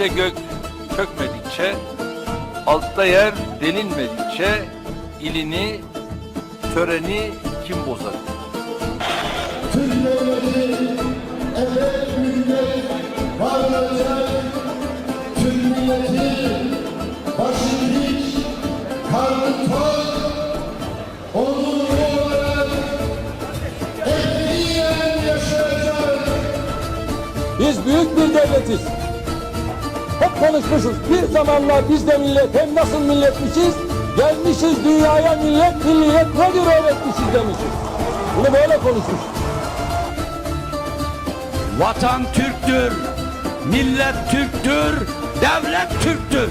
üste gök çökmedikçe, altta yer denilmedikçe, ilini, töreni kim bozar? Türk devleti evet millet var. Türk milleti başı dik, karnı tok, onurlu yaşayacak. Biz büyük bir devletiz. Konuşmuşuz. Bir zamanlar biz de millet hem nasıl milletmişiz? Gelmişiz dünyaya millet milliyet nedir öğretmişiz demişiz. Bunu böyle konuşmuş. Vatan Türktür, millet Türktür, devlet Türktür.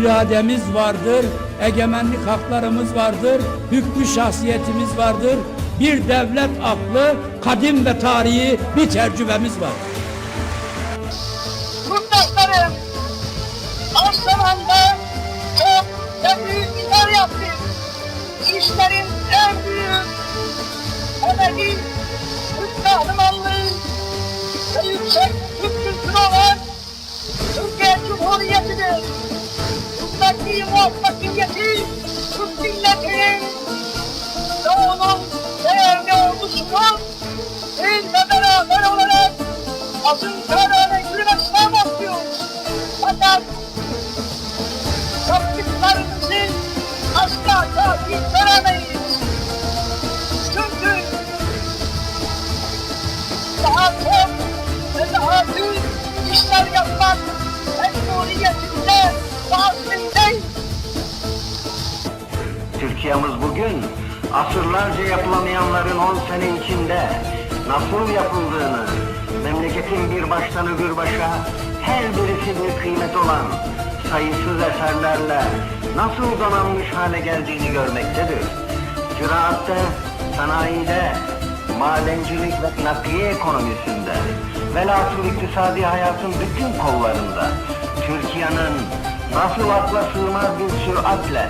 İrademiz vardır, egemenlik haklarımız vardır, hükmü şahsiyetimiz vardır. Bir devlet aklı, kadim ve tarihi bir tercümemiz var. Yurttaşlarım, az zamanda çok ve büyük işler yaptık. İşlerin en büyük temeli Türk kahramanlığı ve yüksek Türk kültürü olan Türkiye Cumhuriyeti'dir. Buradaki muvaffakiyeti Türk milletinin ve onun değerli ordusunun bizle beraber olarak azın kararına Türkiye'miz bugün asırlarca yapılamayanların 10 sene içinde nasıl yapıldığını, memleketin bir baştan öbür başa her birisi bir kıymet olan sayısız eserlerle nasıl donanmış hale geldiğini görmektedir. Ziraatte, sanayide, madencilik ve nakliye ekonomisinde, velhasıl iktisadi hayatın bütün kollarında Türkiye'nin nasıl akla sığmaz bir süratle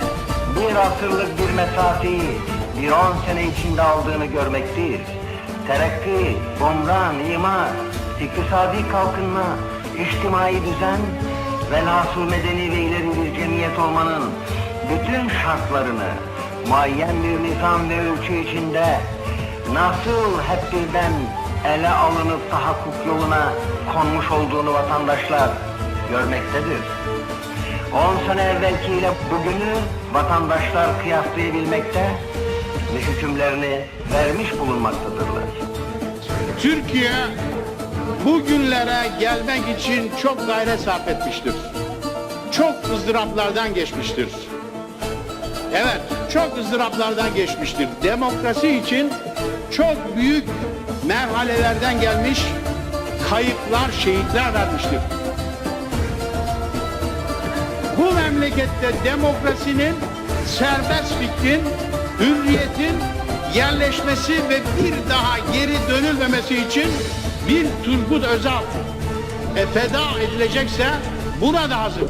bir asırlık bir mesafeyi bir on sene içinde aldığını görmekteyiz. Terakki, bomran, imar, iktisadi kalkınma, içtimai düzen, velhasıl medeni ve ileri bir cemiyet olmanın bütün şartlarını muayyen bir nizam ve ölçü içinde nasıl hep birden ele alınıp tahakkuk yoluna konmuş olduğunu vatandaşlar görmektedir. 10 sene evvelkiyle bugünü vatandaşlar kıyaslayabilmekte ve hükümlerini vermiş bulunmaktadırlar. Türkiye bugünlere gelmek için çok gayret sarf etmiştir. Çok ızdıraplardan geçmiştir. Evet, çok ızdıraplardan geçmiştir. Demokrasi için çok büyük merhalelerden gelmiş, kayıplar, şehitler vermiştir. Bu memlekette demokrasinin, serbest fikrin, hürriyetin yerleşmesi ve bir daha geri dönülmemesi için bir Turgut Özal e, feda edilecekse buna da hazır.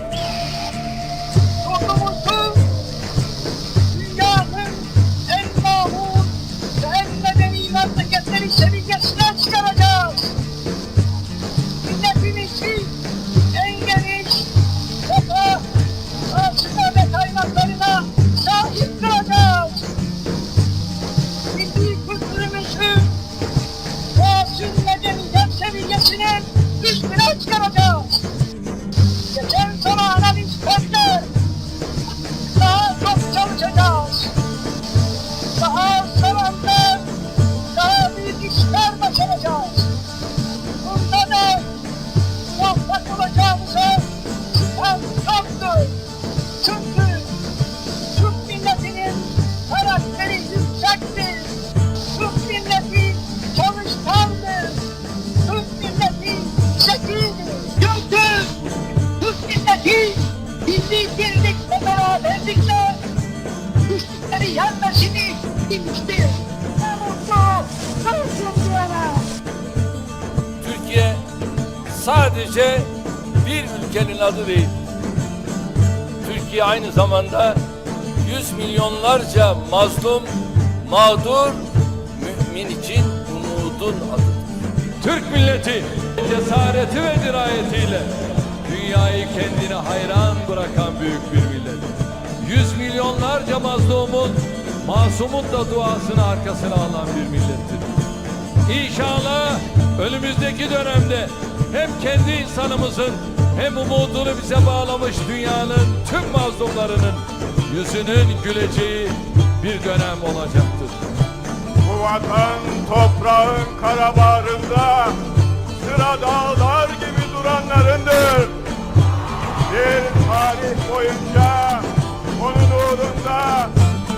Milli birlik ve beraberlikle güçlükleri yenmesini bilmiştir. Ne mutlu diyene. Türkiye sadece bir ülkenin adı değil. ki aynı zamanda yüz milyonlarca mazlum, mağdur, mümin için umudun adıdır. Türk milleti cesareti ve dirayetiyle kendine hayran bırakan büyük bir millet. Yüz milyonlarca mazlumun, masumun da duasını arkasına alan bir millettir. İnşallah önümüzdeki dönemde hem kendi insanımızın hem umudunu bize bağlamış dünyanın tüm mazlumlarının yüzünün güleceği bir dönem olacaktır. Bu vatan toprağın kara bağrında sıra dağlar gibi duranlarındır. Bir tarih boyunca onun uğrunda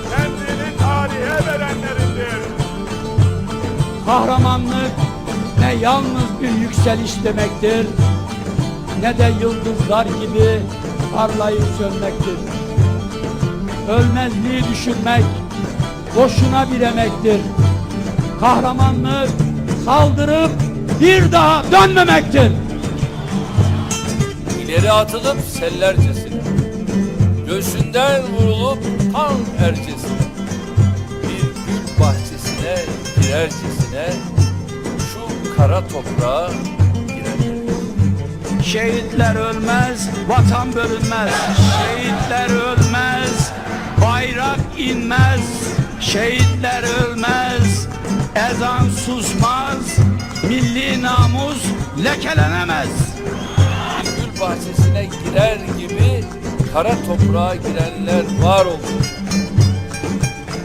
kendini tarihe verenlerindir. Kahramanlık ne yalnız bir yükseliş demektir, ne de yıldızlar gibi parlayıp sönmektir. Ölmezliği düşürmek boşuna bir emektir. Kahramanlık saldırıp bir daha dönmemektir. İleri atılıp sellercesine, göğsünden vurulup tam ercesine, bir gül bahçesine girercesine, şu kara toprağa girerler. Şehitler ölmez, vatan bölünmez. Şehitler ölmez, bayrak inmez. Şehitler ölmez, ezan susmaz. Milli namus lekelenemez. Bahçesine girer gibi kara toprağa girenler var oldu.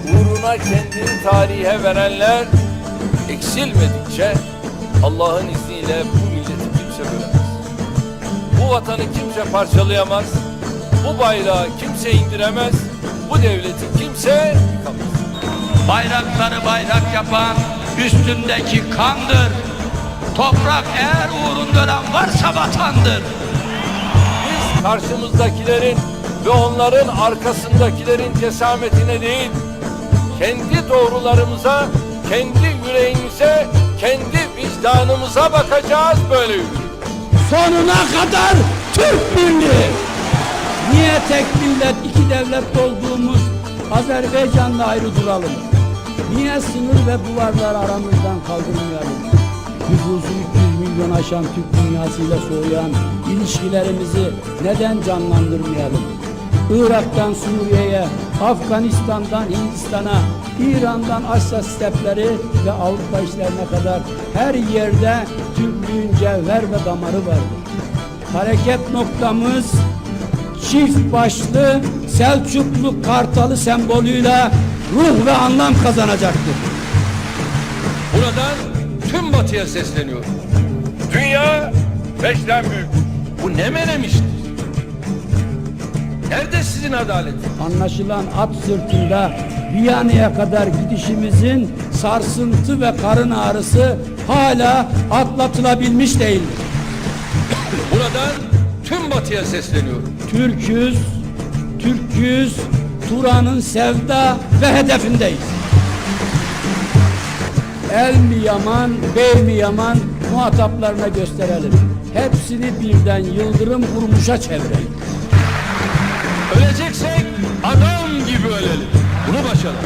Uğruna kendini tarihe verenler eksilmedikçe Allah'ın izniyle bu milleti kimse bölemez. Bu vatanı kimse parçalayamaz. Bu bayrağı kimse indiremez. Bu devleti kimse yıkamaz. Bayrakları bayrak yapan üstündeki kandır. Toprak eğer uğrunda varsa vatandır. Karşımızdakilerin ve onların arkasındakilerin cesametine değil, kendi doğrularımıza, kendi yüreğimize, kendi vicdanımıza bakacağız böyle. Sonuna kadar Türk Birliği. Niye tek millet iki devlet olduğumuz Azerbaycan'la ayrı duralım? Niye sınır ve duvarlar aramızdan kaldırmayalım? Nüfusu 300 milyon aşan Türk dünyasıyla soğuyan ilişkilerimizi neden canlandırmayalım? Irak'tan Suriye'ye, Afganistan'dan Hindistan'a, İran'dan Asya stepleri ve Avrupa işlerine kadar her yerde Türklüğün cevher ve damarı vardır. Hareket noktamız çift başlı Selçuklu kartalı sembolüyle ruh ve anlam kazanacaktır. Buradan tüm batıya sesleniyorum. Dünya beşten büyük. Bu ne menemiştir? Nerede sizin adalet? Anlaşılan at sırtında Viyana'ya kadar gidişimizin sarsıntı ve karın ağrısı hala atlatılabilmiş değildir. Buradan tüm batıya sesleniyorum. Türküz, Türküz, Turan'ın sevda ve hedefindeyiz. El mi yaman, bey mi yaman muhataplarına gösterelim. Hepsini birden yıldırım vurmuşa çevirelim. Öleceksek adam gibi ölelim. Bunu başaralım.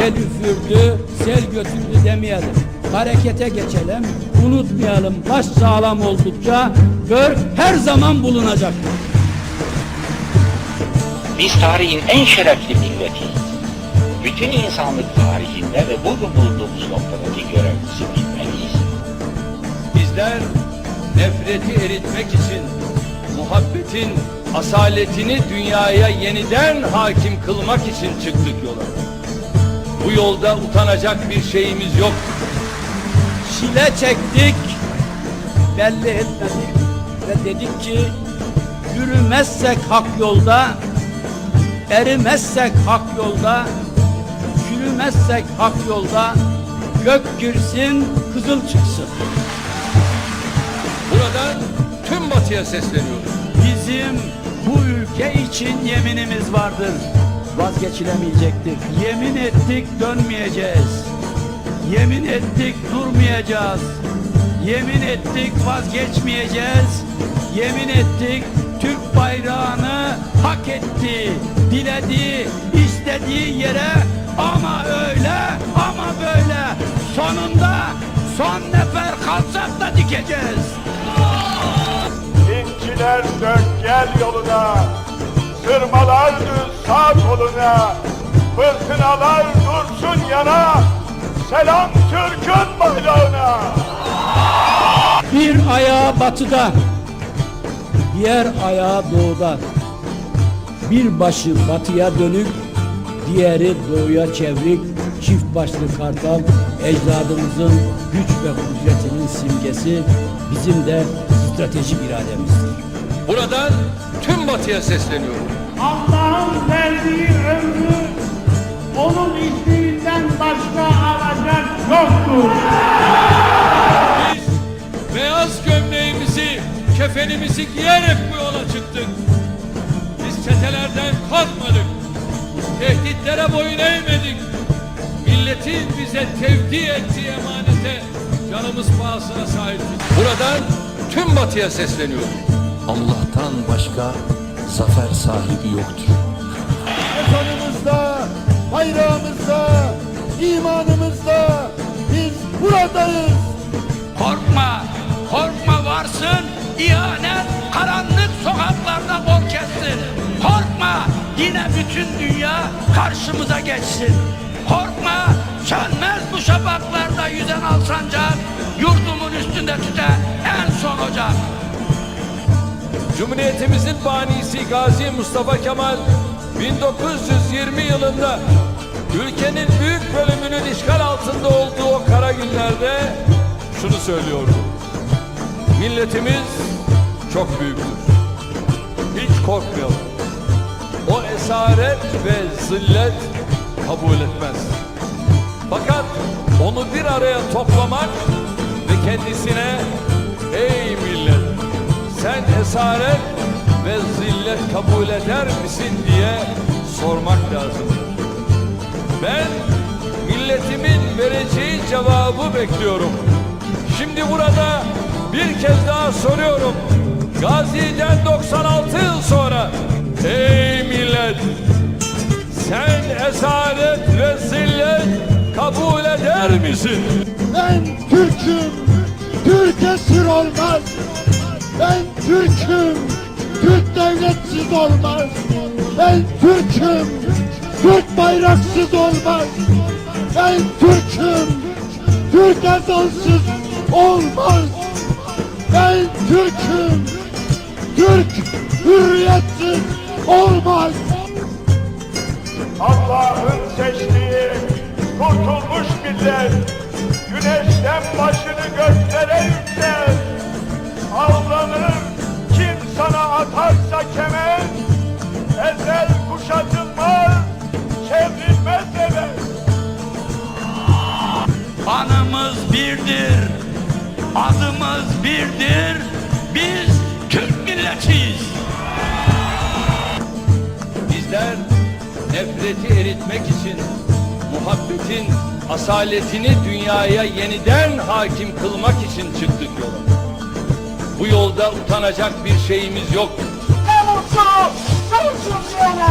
Yel üfürdü, sel götürdü demeyelim. Harekete geçelim, unutmayalım. Baş sağlam oldukça gör her zaman bulunacaktır. Biz tarihin en şerefli milletiyiz. Bütün insanlık tarihinde ve bugün bulunduğumuz noktadaki görevimizi bilmeliyiz. Bizler nefreti eritmek için muhabbetin asaletini dünyaya yeniden hakim kılmak için çıktık yola. Bu yolda utanacak bir şeyimiz yok. Çile çektik, belli etmedik ve dedik ki yürümezsek hak yolda, erimezsek hak yolda, çürümezsek hak yolda, gök girsin, kızıl çıksın. Buradan tüm batıya sesleniyoruz. Bizim bu ülke için yeminimiz vardır. Vazgeçilemeyecektir. Yemin ettik dönmeyeceğiz. Yemin ettik durmayacağız. Yemin ettik vazgeçmeyeceğiz. Yemin ettik Türk bayrağını hak etti, dilediği, istediği yere ama öyle ama böyle sonunda son nefer kalsak da dikeceğiz. İnciler dök gel yoluna, sırmalar düz sağ koluna, fırtınalar dursun yana, selam Türk'ün bayrağına. Bir ayağı batıda, diğer ayağı doğuda. Bir başı batıya dönük, diğeri doğuya çevrik. Çift başlı kartal, ecdadımızın güç ve kudretinin simgesi, bizim de stratejik irademizdir. Buradan tüm batıya sesleniyorum. Allah'ın verdiği ömrü onun izninden başka alacak yoktur. Biz beyaz gömleğimizi, kefenimizi giyerek bu yola çıktık. Biz çetelerden korkmadık. Tehditlere boyun eğmedik. Milletin bize tevdi ettiği emanete canımız pahasına sahiptik. Buradan tüm batıya sesleniyorum. Allah'tan başka zafer sahibi yoktur. Ezanımızda, bayrağımızda, imanımızda biz buradayız. Korkma, korkma varsın, ihanet karanlık sokaklarda bol kessin. Korkma, yine bütün dünya karşımıza geçsin. Korkma, sönmez bu şafaklarda yüzen alsancak, yurdumun üstünde tüten en son ocak. Cumhuriyetimizin banisi Gazi Mustafa Kemal 1920 yılında ülkenin büyük bölümünün işgal altında olduğu o kara günlerde şunu söylüyordu. Milletimiz çok büyüktür. Hiç korkmayalım. O esaret ve zillet kabul etmez. Fakat onu bir araya toplamak ve kendisine ey millet sen esaret ve zillet kabul eder misin diye sormak lazım. Ben milletimin vereceği cevabı bekliyorum. Şimdi burada bir kez daha soruyorum. Gazi'den 96 yıl sonra ey millet sen esaret ve zillet kabul eder misin? Ben Türk'üm, Türk esir olmaz. Ben Türk'üm, Türk devletsiz olmaz. Ben Türk'üm, Türk bayraksız olmaz. Ben Türk'üm, Türk ezansız olmaz. Ben Türk'üm, Türk hürriyetsiz olmaz. Allah'ın seçtiği kurtulmuş millet güneşten başını göklere yükler avlanır sana atarsa kemer ezel kuşatılmaz çevrilmez evet Kanımız birdir, adımız birdir, biz Türk milletiyiz. Bizler nefreti eritmek için muhabbetin asaletini dünyaya yeniden hakim kılmak için çıktık yola. Bu yolda utanacak bir şeyimiz yok. Ne ne mutlu diyene.